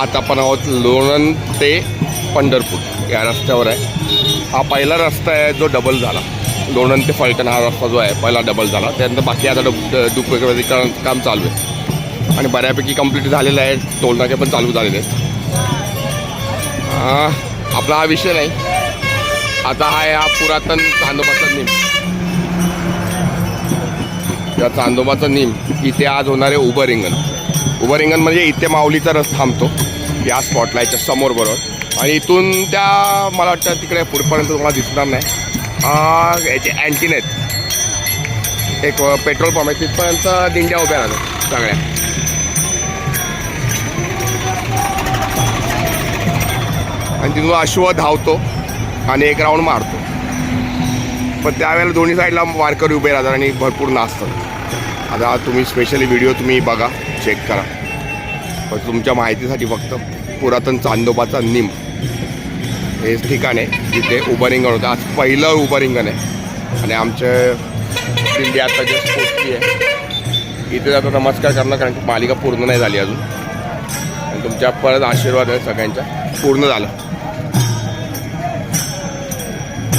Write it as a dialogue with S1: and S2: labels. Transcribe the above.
S1: आता आपण आहोत लोणंद ते पंढरपूर. या रस्त्यावर आहे. हा पहिला रस्ता आहे जो डबल झाला. लोणंद ते फलटण हा रस्ता जो आहे पहिला डबल झाला. त्यानंतर बाकी आता डब दुपरीकरण काम चालू आहे. आणि बऱ्यापैकी कंप्लीट झालेलं आहे. टोलनाके पण चालू झालेले आहेत. आपला हा विषय नाही. आता हा आहे हा पुरातन चांदोबाचा नीम. या चांदोबाचा नीम इथे आज होणार आहे उभं रिंगण. उभं रिंगण म्हणजे इथे माऊलीचा रस थांबतो. या स्पॉटला याच्या समोर बरोबर आणि इथून त्या मला वाटतं तिकडे पुढपर्यंत तुम्हाला दिसणार नाही. याचे अँटीन आहेत. एक पेट्रोल पंप आहे. तिथपर्यंत दिंड्या उभ्या राहतात सगळ्या. आणि तिथून अश्व धावतो आणि एक राऊंड मारतो. पण त्यावेळेला दोन्ही साईडला वारकरी उभे राहतात आणि भरपूर नाचतात. आता तुम्ही स्पेशली व्हिडिओ तुम्ही बघा चेक करा. पण तुमच्या माहितीसाठी फक्त पुरातन चांदोबाचा निम. हे ठिकाण आहे जिथे उभं रिंगण होतं. आज पहिलं उभं रिंगण आहे. आणि आमच्या दिंडी आता जे पोचली आहे. इथे जाता नमस्कार करणं कारण की मालिका पूर्ण नाही झाली अजून. आणि तुमच्या परत आशीर्वाद आहे सगळ्यांच्या. पूर्ण झालं.